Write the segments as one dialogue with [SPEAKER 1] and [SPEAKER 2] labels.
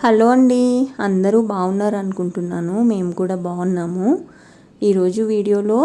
[SPEAKER 1] Hello అండి. అందరూ బాగున్నారు అనుకుంటున్నాను మేము కూడా బాగున్నాము. ఈరోజు వీడియోలో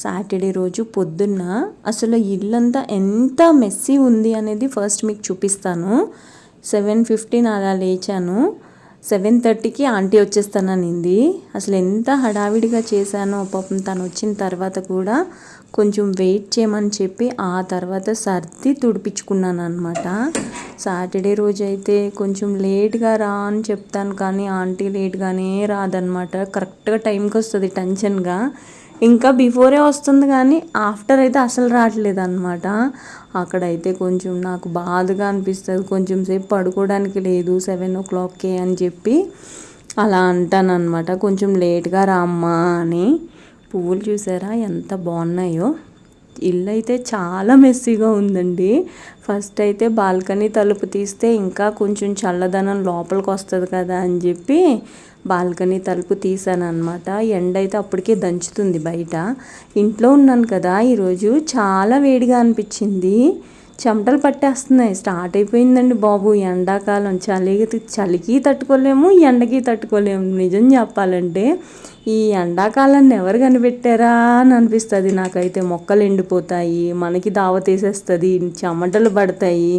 [SPEAKER 1] సాటర్డే రోజు పొద్దున్న అసలు ఇల్లంతా ఎంత మెస్సీ ఉంది అనేది ఫస్ట్ మీకు చూపిస్తాను. సెవెన్ ఫిఫ్టీన్ అలా లేచాను. సెవెన్ థర్టీకి ఆంటీ వచ్చేస్తాననింది. అసలు ఎంత హడావిడిగా చేశానో పాపం తను వచ్చిన తర్వాత కూడా కొంచెం వెయిట్ చేయమని చెప్పి ఆ తర్వాత సర్ది తుడిపించుకున్నాను అనమాట సాటర్డే రోజు అయితే కొంచెం లేట్గా రా అని చెప్తాను కానీ ఆంటీ లేట్గానే రాదనమాట కరెక్ట్గా టైంకి వస్తుంది టెన్షన్గా. ఇంకా బిఫోరే వస్తుంది కానీ ఆఫ్టర్ అయితే అసలు రావట్లేదు అనమాట అక్కడైతే కొంచెం నాకు బాధగా అనిపిస్తుంది. కొంచెం సేపు పడుకోవడానికి లేదు సెవెన్ ఓ క్లాక్కే అని చెప్పి అలా అంటాను అనమాట కొంచెం లేట్గా రామ్మా అని. పువ్వులు చూసారా? ఎంత బాగున్నాయో. ఇల్లు అయితే చాలా మెస్సీగా ఉందండి. ఫస్ట్ అయితే బాల్కనీ తలుపు తీస్తే ఇంకా కొంచెం చల్లదనం లోపలికి వస్తుంది కదా అని చెప్పి బాల్కనీ తలుపు తీసాను అనమాట ఎండ అయితే అప్పటికే దంచుతుంది బయట. ఇంట్లో ఉన్నాను కదా ఈరోజు చాలా వేడిగా అనిపించింది. చెమటలు పట్టేస్తున్నాయి. స్టార్ట్ అయిపోయిందండి బాబు. ఎండాకాలం. చలికి చలికి తట్టుకోలేము ఎండకి తట్టుకోలేము. నిజం చెప్పాలంటే ఈ ఎండాకాలాన్ని ఎవరు కనిపెట్టారా అని అనిపిస్తుంది నాకైతే. మొక్కలు ఎండిపోతాయి మనకి దావ తీసేస్తుంది చెమటలు పడతాయి.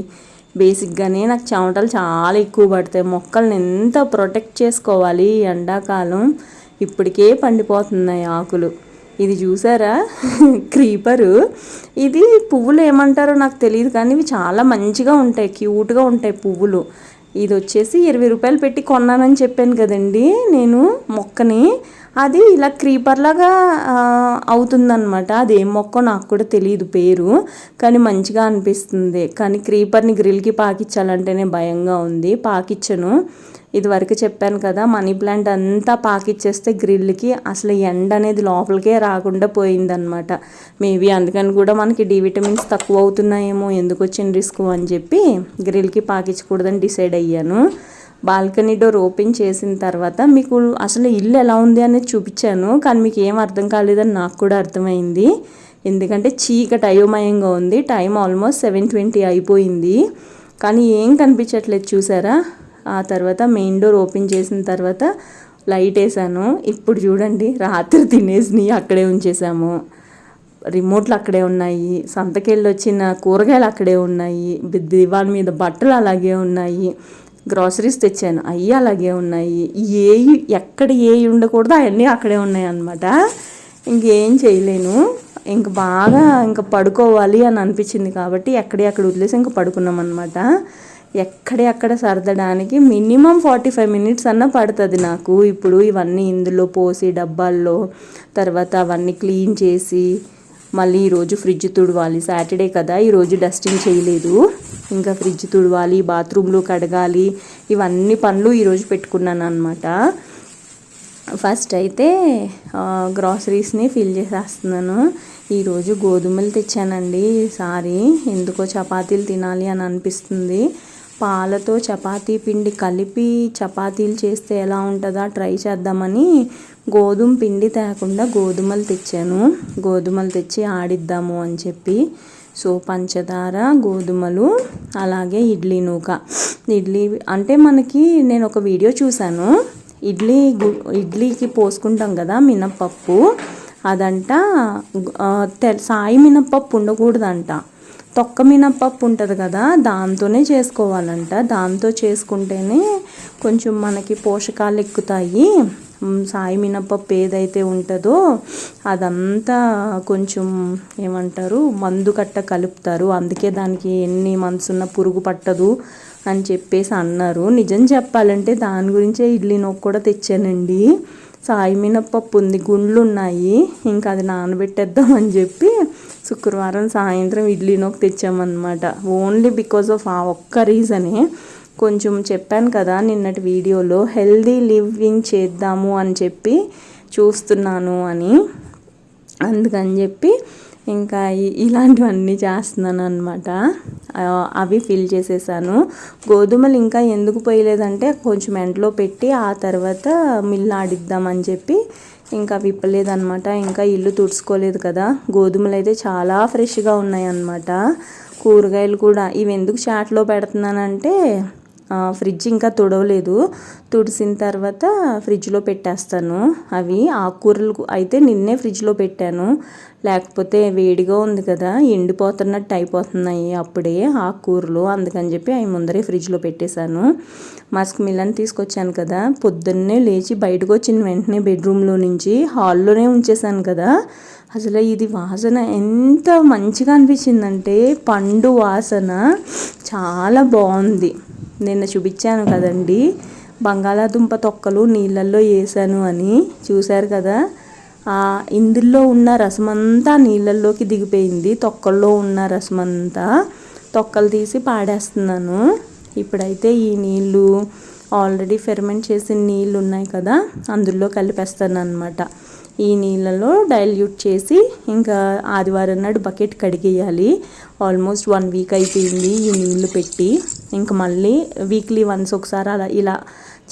[SPEAKER 1] బేసిక్గానే నాకు చెమటలు చాలా ఎక్కువ పడతాయి. మొక్కల్ని ఎంత ప్రొటెక్ట్ చేసుకోవాలి ఎండాకాలం? ఇప్పటికే పండిపోతున్నాయి ఆకులు. ఇది చూసారా? క్రీపరు. ఇది పువ్వులు ఏమంటారో నాకు తెలియదు కానీ ఇవి చాలా మంచిగా ఉంటాయి క్యూట్గా ఉంటాయి పువ్వులు. ఇది వచ్చేసి ఇరవై రూపాయలు పెట్టి కొన్నానని చెప్పాను కదండి నేను మొక్కని. అది ఇలా క్రీపర్లాగా అవుతుందన్నమాట. అది ఏం మొక్క నాకు కూడా తెలియదు పేరు కానీ మంచిగా అనిపిస్తుంది. కానీ క్రీపర్ని గ్రిల్కి పాకిచ్చాలంటేనే భయంగా ఉంది. పాకిచ్చను. ఇదివరకు చెప్పాను కదా మనీ ప్లాంట్ అంతా పాకిచ్చేస్తే గ్రిల్కి అసలు ఎండ అనేది లోపలికే రాకుండా పోయిందనమాట మేబీ అందుకని కూడా మనకి డి విటమిన్స్ తక్కువ అవుతున్నాయేమో ఎందుకు వచ్చిన రిస్క్ అని చెప్పి గ్రిల్కి పాకించకూడదని డిసైడ్ అయ్యాను. బాల్కనీ డోర్ ఓపెన్ చేసిన తర్వాత మీకు అసలు ఇల్లు ఎలా ఉంది అనేది చూపించాను కానీ మీకు ఏం అర్థం కాలేదని నాకు కూడా అర్థమైంది. ఎందుకంటే చీకటి అయోమయంగా ఉంది టైం ఆల్మోస్ట్ సెవెన్ ట్వంటీ అయిపోయింది. కానీ ఏం కనిపించట్లేదు చూసారా? ఆ తర్వాత మెయిన్ డోర్ ఓపెన్ చేసిన తర్వాత లైట్ వేసాను. ఇప్పుడు చూడండి రాత్రి తినేసి అక్కడే ఉంచేసాము. రిమోట్లు అక్కడే ఉన్నాయి. సంతకెళ్ళి వచ్చిన కూరగాయలు అక్కడే ఉన్నాయి. దివాన్ మీద బట్టలు అలాగే ఉన్నాయి. గ్రాసరీస్ తెచ్చాను. అవి అలాగే ఉన్నాయి. ఏ ఎక్కడ ఏ ఉండకూడదు అవన్నీ అక్కడే ఉన్నాయి అనమాట ఇంకేం చేయలేను. ఇంక బాగా ఇంకా పడుకోవాలి అని అనిపించింది కాబట్టి ఎక్కడే అక్కడ వదిలేసి ఇంకా పడుకున్నాం అనమాట ఎక్కడే అక్కడ సర్దడానికి మినిమం ఫార్టీ ఫైవ్ మినిట్స్ అన్న పడుతుంది నాకు. ఇప్పుడు ఇవన్నీ ఇందులో పోసి డబ్బాల్లో తర్వాత అవన్నీ క్లీన్ చేసి మళ్ళీ ఈరోజు ఫ్రిడ్జ్ తుడవాలి. సాటర్డే కదా ఈరోజు డస్టింగ్ చేయలేదు. ఇంకా ఫ్రిడ్జ్ తుడవాలి బాత్రూమ్లు కడగాలి ఇవన్నీ పనులు ఈరోజు పెట్టుకున్నాను అనమాట ఫస్ట్ అయితే గ్రాసరీస్ని ఫిల్ చేసేస్తున్నాను. ఈరోజు గోధుమలు తెచ్చానండి సారీ. ఎందుకో చపాతీలు తినాలి అని అనిపిస్తుంది. పాలతో చపాతీ పిండి కలిపి చపాతీలు చేస్తే ఎలా ఉంటుందా? ట్రై చేద్దామని గోధుమ పిండి తేకుండా గోధుమలు తెచ్చాను. గోధుమలు తెచ్చి ఆడిద్దాము అని చెప్పి. సో పంచదార గోధుమలు అలాగే ఇడ్లీ నూక. ఇడ్లీ అంటే మనకి నేను ఒక వీడియో చూశాను. ఇడ్లీ ఇడ్లీకి పోసుకుంటాం కదా మినప్పప్పు. అదంట సాయి మినప్పప్పు ఉండకూడదంట. తొక్క మినప్పప్పు ఉంటుంది కదా దాంతోనే చేసుకోవాలంట. దాంతో చేసుకుంటేనే కొంచెం మనకి పోషకాలు ఎక్కుతాయి. సాయి మినప్పప్పు ఏదైతే ఉంటుందో అదంతా కొంచెం ఏమంటారు మందు కట్ట కలుపుతారు. అందుకే దానికి ఎన్ని మంత్స్ ఉన్న పురుగు పట్టదు అని చెప్పేసి అన్నారు. నిజం చెప్పాలంటే దాని గురించే ఇడ్లీ నొక్కు కూడా తెచ్చానండి. సాయి మినప్పప్పు ఉంది గుండ్లు ఉన్నాయి. ఇంకా అది నానబెట్టేద్దామని చెప్పి శుక్రవారం సాయంత్రం ఇడ్లీ నొక్కు తెచ్చామన్నమాట. ఓన్లీ బికాజ్ ఆఫ్ ఆ ఒక్క రీజనే కొంచెం చెప్పాను కదా నిన్నటి వీడియోలో హెల్దీ లివింగ్ చేద్దాము అని చెప్పి చూస్తున్నాను అని. అందుకని చెప్పి ఇంకా ఇలాంటివన్నీ చేస్తున్నాను అనమాట అవి ఫిల్ చేసేసాను. గోధుమలు ఇంకా ఎందుకు పోయలేదంటే కొంచెం ఎండలో పెట్టి ఆ తర్వాత మిల్లు ఆడిద్దామని చెప్పి ఇంకా విప్పలేదనమాట ఇంకా ఇల్లు తుడుచుకోలేదు కదా. గోధుమలు అయితే చాలా ఫ్రెష్గా ఉన్నాయి అన్నమాట కూరగాయలు కూడా. ఇవి ఎందుకు చాట్లో పెడుతున్నానంటే ఫ్రిడ్జ్ ఇంకా తుడవలేదు. తుడిసిన తర్వాత ఫ్రిడ్జ్లో పెట్టేస్తాను. అవి ఆకుకూరలు అయితే నిన్నే ఫ్రిడ్జ్లో పెట్టాను. లేకపోతే వేడిగా ఉంది కదా ఎండిపోతున్నట్టు అయిపోతున్నాయి అప్పుడే ఆకుకూరలు. అందుకని చెప్పి అవి ముందరే ఫ్రిడ్జ్లో పెట్టేశాను. మస్క్ మిలన్ తీసుకొచ్చాను కదా పొద్దున్నే లేచి బయటకు వచ్చిన వెంటనే బెడ్రూమ్లో నుంచి హాల్లోనే ఉంచేసాను కదా. అసలు ఇది వాసన ఎంత మంచిగా అనిపించిందంటే పండు వాసన. చాలా బాగుంది. నిన్న చూపించాను కదండి. బంగాళాదుంప తొక్కలు నీళ్ళల్లో వేసాను అని చూశారు కదా. ఇందులో ఉన్న రసమంతా నీళ్ళల్లోకి దిగిపోయింది. తొక్కల్లో ఉన్న రసమంతా తొక్కలు తీసి పాడేస్తున్నాను. ఇప్పుడైతే ఈ నీళ్ళు ఆల్రెడీ ఫెర్మెంట్ చేసిన నీళ్ళు ఉన్నాయి కదా. అందులో కలిపేస్తాను అనమాట ఈ నీళ్ళలో డైల్యూట్ చేసి ఇంకా ఆదివారం నాడు బకెట్ కడిగేయాలి. ఆల్మోస్ట్ వన్ వీక్ అయిపోయింది ఈ నీళ్ళు పెట్టి. ఇంకా మళ్ళీ వీక్లీ వన్స్ ఒకసారి అలా ఇలా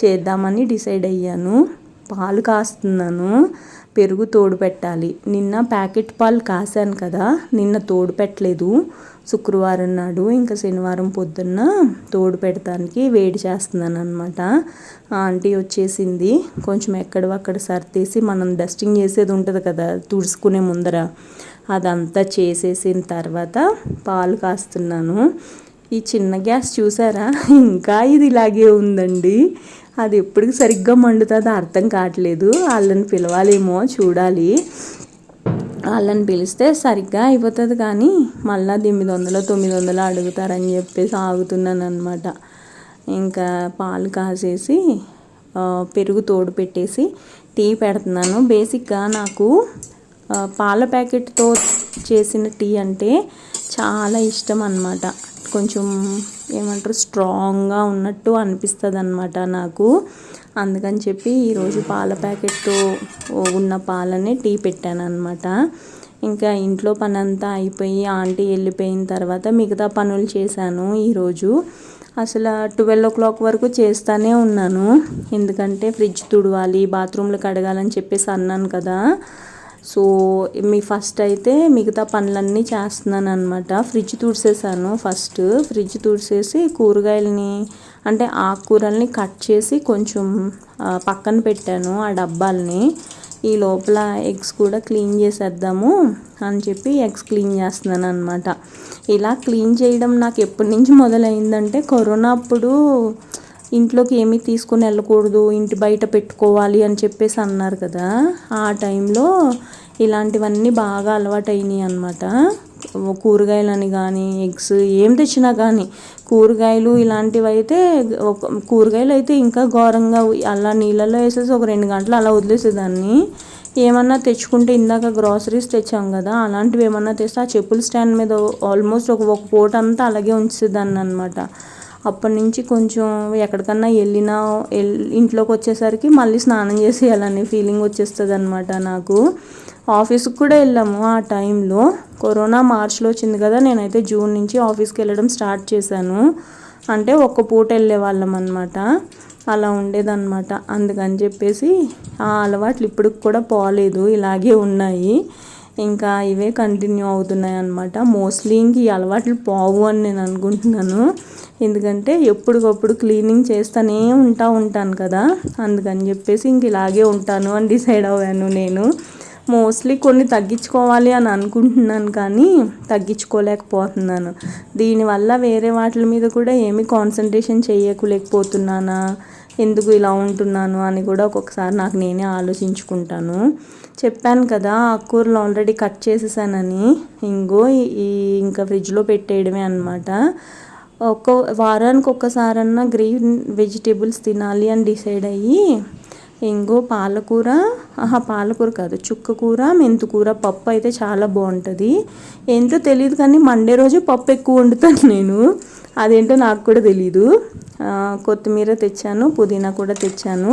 [SPEAKER 1] చేద్దామని డిసైడ్ అయ్యాను. పాలు కాస్తున్నాను. పెరుగు తోడు పెట్టాలి. నిన్న ప్యాకెట్ పాలు కాసాను కదా నిన్న తోడు పెట్టలేదు. శుక్రవారం నాడు ఇంకా శనివారం పొద్దున్న తోడు పెడతానికి వేడి చేస్తున్నాను అనమాట ఆంటీ వచ్చేసింది. కొంచెం ఎక్కడవక్కడ సర్దేసి మనం డస్టింగ్ చేసేది ఉంటుంది కదా తుడుచుకునే ముందర. అదంతా చేసేసిన తర్వాత పాలు కాస్తున్నాను. ఈ చిన్న గ్యాస్ చూసారా? ఇంకా ఇది ఇలాగే ఉందండి. అది ఎప్పటికి సరిగ్గా మండుతుందో అర్థం కావట్లేదు. వాళ్ళని పిలవాలేమో చూడాలి. వాళ్ళని పిలిస్తే సరిగ్గా అయిపోతుంది కానీ మళ్ళీ ఎనిమిది వందలు తొమ్మిది వందలు అడుగుతారని చెప్పేసి ఆగుతున్నాను అనమాట ఇంకా పాలు కాసేసి పెరుగు తోడు పెట్టేసి టీ పెడుతున్నాను. బేసిక్గా నాకు పాల ప్యాకెట్తో చేసిన టీ అంటే చాలా ఇష్టం అన్నమాట కొంచెం ఏమంటారు స్ట్రాంగ్గా ఉన్నట్టు అనిపిస్తుంది అనమాట నాకు. అందుకని చెప్పి ఈరోజు పాల ప్యాకెట్తో ఉన్న పాలనే టీ పెట్టాను అనమాట ఇంకా ఇంట్లో పని అంతా అయిపోయి ఆంటీ వెళ్ళిపోయిన తర్వాత మిగతా పనులు చేశాను ఈరోజు అసలు ట్వెల్వ్ ఓ క్లాక్ వరకు చేస్తానే ఉన్నాను. ఎందుకంటే ఫ్రిడ్జ్ తుడవాలి బాత్రూమ్లు కడగాలని చెప్పేసి అన్నాను కదా. సో మీ ఫస్ట్ అయితే మిగతా పనులన్నీ చేస్తున్నాను అనమాట ఫ్రిడ్జ్ తుడిసేసాను ఫస్ట్. ఫ్రిడ్జ్ తుడిసేసి కూరగాయలని అంటే ఆకుకూరల్ని కట్ చేసి కొంచెం పక్కన పెట్టాను ఆ డబ్బాల్ని. ఈ లోపల ఎగ్స్ కూడా క్లీన్ చేసేద్దాము అని చెప్పి ఎగ్స్ క్లీన్ చేస్తున్నాను అనమాట ఇలా క్లీన్ చేయడం నాకు ఎప్పటి నుంచి మొదలైందంటే కరోనా అప్పుడు ఇంట్లోకి ఏమీ తీసుకుని వెళ్ళకూడదు ఇంటి బయట పెట్టుకోవాలి అని చెప్పేసి అన్నారు కదా. ఆ టైంలో ఇలాంటివన్నీ బాగా అలవాటు అయినాయి అనమాట కూరగాయలని కానీ ఎగ్స్ ఏం తెచ్చినా కానీ కూరగాయలు ఇలాంటివి అయితే ఒక కూరగాయలు అయితే ఇంకా ఘోరంగా అలా నీళ్ళల్లో వేసేసి ఒక రెండు గంటలు అలా వదిలేసేదాన్ని. ఏమన్నా తెచ్చుకుంటే ఇందాక గ్రాసరీస్ తెచ్చాం కదా అలాంటివి ఏమన్నా తెస్తే ఆ చెప్పుల స్టాండ్ మీద ఆల్మోస్ట్ ఒక ఒక పూట అంతా అలాగే ఉంచేదాన్ని అనమాట అప్పటి నుంచి కొంచెం ఎక్కడికన్నా వెళ్ళినా ఎల్- ఇంట్లోకి వచ్చేసరికి మళ్ళీ స్నానం చేసేయాలని ఫీలింగ్ వచ్చేస్తుంది అనమాట నాకు. ఆఫీస్కి కూడా వెళ్ళాము ఆ టైంలో. కరోనా మార్చ్లో వచ్చింది కదా నేనైతే జూన్ నుంచి ఆఫీస్కి వెళ్ళడం స్టార్ట్ చేశాను. అంటే ఒక్క పూట వెళ్ళే వాళ్ళం అనమాట అలా ఉండేదన్నమాట. అందుకని చెప్పేసి ఆ అలవాట్లు ఇప్పటికి కూడా పోలేదు ఇలాగే ఉన్నాయి. ఇంకా ఇవే కంటిన్యూ అవుతున్నాయి అనమాట మోస్ట్లీ ఇంక ఈ అలవాట్లు పోవు అని నేను అనుకుంటున్నాను. ఎందుకంటే ఎప్పటికప్పుడు క్లీనింగ్ చేస్తూనే ఉంటా ఉంటాను కదా. అందుకని చెప్పేసి ఇంక ఇలాగే ఉంటాను అని డిసైడ్ అవ్వాను నేను. మోస్ట్లీ కొన్ని తగ్గించుకోవాలి అని అనుకుంటున్నాను కానీ తగ్గించుకోలేకపోతున్నాను. దీనివల్ల వేరే వాటి మీద కూడా ఏమీ కాన్సన్ట్రేషన్ చేయకలేకపోతున్నానా? ఎందుకు ఇలా ఉంటున్నాను అని కూడా ఒక్కొక్కసారి నాకు నేనే ఆలోచించుకుంటాను. చెప్పాను కదా ఆకుకూరలు ఆల్రెడీ కట్ చేసేసానని. ఇంగో ఈ- ఇంకా ఫ్రిడ్జ్లో పెట్టేయడమే అనమాట ఒక్క వారానికి ఒక్కసారన్నా గ్రీన్ వెజిటేబుల్స్ తినాలి అని డిసైడ్ అయ్యి ఇంకో పాలకూర ఆహా పాలకూర కాదు చుక్క కూర మెంతుకూర పప్పు అయితే చాలా బాగుంటుంది. ఏంటో తెలియదు కానీ మండే రోజు పప్పు ఎక్కువ వండుతాను నేను. అదేంటో నాకు కూడా తెలీదు. కొత్తిమీర తెచ్చాను పుదీనా కూడా తెచ్చాను.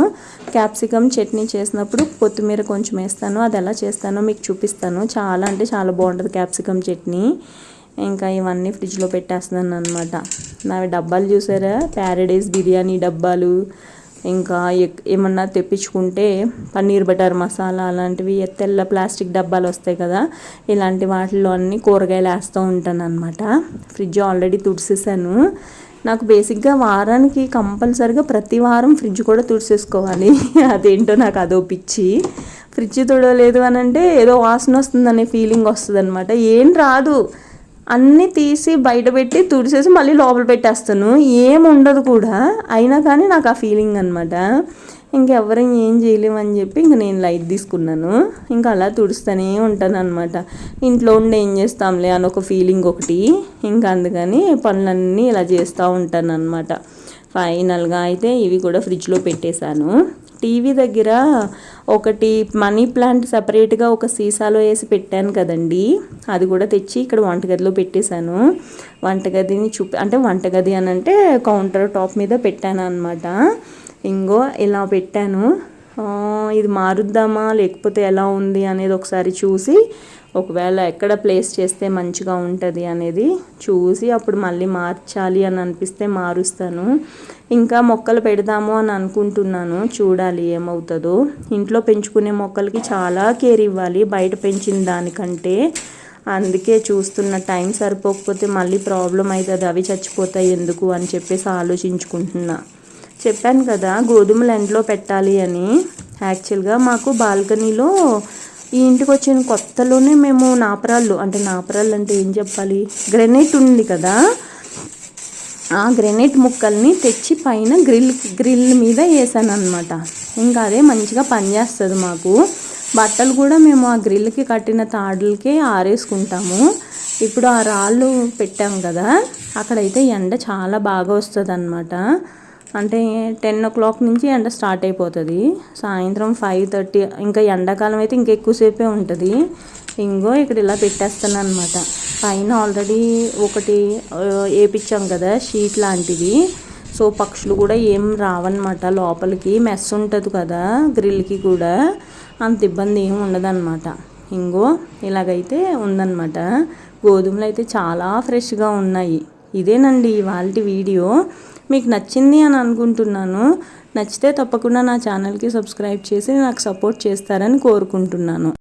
[SPEAKER 1] క్యాప్సికమ్ చట్నీ చేసినప్పుడు కొత్తిమీర కొంచెం వేస్తాను అది ఎలా చేస్తానో మీకు చూపిస్తాను. చాలా అంటే చాలా బాగుంటుంది క్యాప్సికమ్ చట్నీ. ఇంకా ఇవన్నీ ఫ్రిడ్జ్లో పెట్టేస్తున్నాను అనమాట నావి డబ్బాలు చూసారా? ప్యారడైస్ బిర్యానీ డబ్బాలు ఇంకా ఏమన్నా తెప్పించుకుంటే పన్నీర్ బటర్ మసాలా అలాంటివి తెల్ల ప్లాస్టిక్ డబ్బాలు వస్తాయి కదా ఇలాంటి వాటిల్లో అన్ని కూరగాయలు వేస్తూ ఉంటాను అనమాట ఫ్రిడ్జ్ ఆల్రెడీ తుడిసేసాను. నాకు బేసిక్గా వారానికి కంపల్సరిగా ప్రతి వారం ఫ్రిడ్జ్ కూడా తుడిసేసుకోవాలి. అదేంటో నాకు అదో పిచ్చి. ఫ్రిడ్జ్ తుడవలేదు అని అంటే ఏదో వాసన వస్తుందనే ఫీలింగ్ వస్తుంది అనమాట ఏం రాదు. అన్నీ తీసి బయట పెట్టి తుడిసేసి మళ్ళీ లోపల పెట్టేస్తాను. ఏముండదు కూడా. అయినా కానీ నాకు ఆ ఫీలింగ్ అనమాట ఇంకెవరం ఏం చేయలేమని చెప్పి ఇంక నేను లైట్ తీసుకున్నాను. ఇంకా అలా తుడుస్తూనే ఉంటాను అనమాట ఇంట్లో ఉండి ఏం చేస్తాంలే అని ఒక ఫీలింగ్ ఒకటి. ఇంకా అందుకని పనులన్నీ ఇలా చేస్తూ ఉంటాను అనమాట ఫైనల్గా అయితే ఇవి కూడా ఫ్రిడ్జ్లో పెట్టేశాను. టీవీ దగ్గర ఒకటి మనీ ప్లాంట్ సపరేట్గా ఒక సీసాలో వేసి పెట్టాను కదండి. అది కూడా తెచ్చి ఇక్కడ వంటగదిలో పెట్టేశాను. వంటగదిని చూపి అంటే వంటగది అని అంటే కౌంటర్ టాప్ మీద పెట్టాను అనమాట ఇంగో ఇలా పెట్టాను. ఇది మారుద్దామా? లేకపోతే ఎలా ఉంది? అనేది ఒకసారి చూసి ఒకవేళ ఎక్కడ ప్లేస్ చేస్తే మంచిగా ఉంటుంది అనేది చూసి అప్పుడు మళ్ళీ మార్చాలి అని అనిపిస్తే మారుస్తాను. ఇంకా మొక్కలు పెడదాము అని అనుకుంటున్నాను. చూడాలి ఏమవుతుందో. ఇంట్లో పెంచుకునే మొక్కలకి చాలా కేర్ ఇవ్వాలి. బయట పెంచిన దానికంటే అందుకే చూస్తున్న టైం సరిపోకపోతే మళ్ళీ ప్రాబ్లం అవుతుంది అవి చచ్చిపోతాయి ఎందుకు అని చెప్పేసి ఆలోచించుకుంటున్నా. చెప్పాను కదా గోధుమలు ఎండలో పెట్టాలి అని. యాక్చువల్గా మాకు బాల్కనీలో ఈ ఇంటికి వచ్చిన కొత్తలోనే మేము నాపరాళ్ళు అంటే నాపరాళ్ళు అంటే ఏం చెప్పాలి? గ్రెనైట్ ఉంది కదా. ఆ గ్రెనైట్ ముక్కల్ని తెచ్చి పైన గ్రిల్ గ్రిల్ మీద వేసాను అనమాట ఇంకా అదే మంచిగా పనిచేస్తుంది మాకు. బట్టలు కూడా మేము ఆ గ్రిల్కి కట్టిన తాడులకే ఆరేసుకుంటాము. ఇప్పుడు ఆ రాళ్ళు పెట్టాం కదా. అక్కడైతే ఎండ చాలా బాగా వస్తుంది అనమాట అంటే టెన్ ఓ క్లాక్ నుంచి ఎండ స్టార్ట్ అయిపోతుంది. సాయంత్రం ఫైవ్ థర్టీ ఇంకా ఎండాకాలం అయితే ఇంకా ఎక్కువసేపే ఉంటుంది. ఇంకో ఇక్కడ ఇలా పెట్టేస్తాను అనమాట పైన ఆల్రెడీ ఒకటి వేపించాం కదా షీట్ లాంటిది. సో పక్షులు కూడా ఏం రావన్నమాట లోపలికి. మెస్ ఉంటుంది కదా గ్రిల్కి కూడా. అంత ఇబ్బంది ఏమి ఉండదన్నమాట. ఇంకో ఇలాగైతే ఉందన్నమాట. గోధుమలు అయితే చాలా ఫ్రెష్గా ఉన్నాయి. ఇదేనండి ఇవాళ వీడియో. మీకు నచ్చింది అని అనుకుంటున్నాను. నచ్చితే తప్పకుండా నా ఛానల్కి సబ్స్క్రైబ్ చేసి నాకు సపోర్ట్ చేస్తారని కోరుకుంటున్నాను.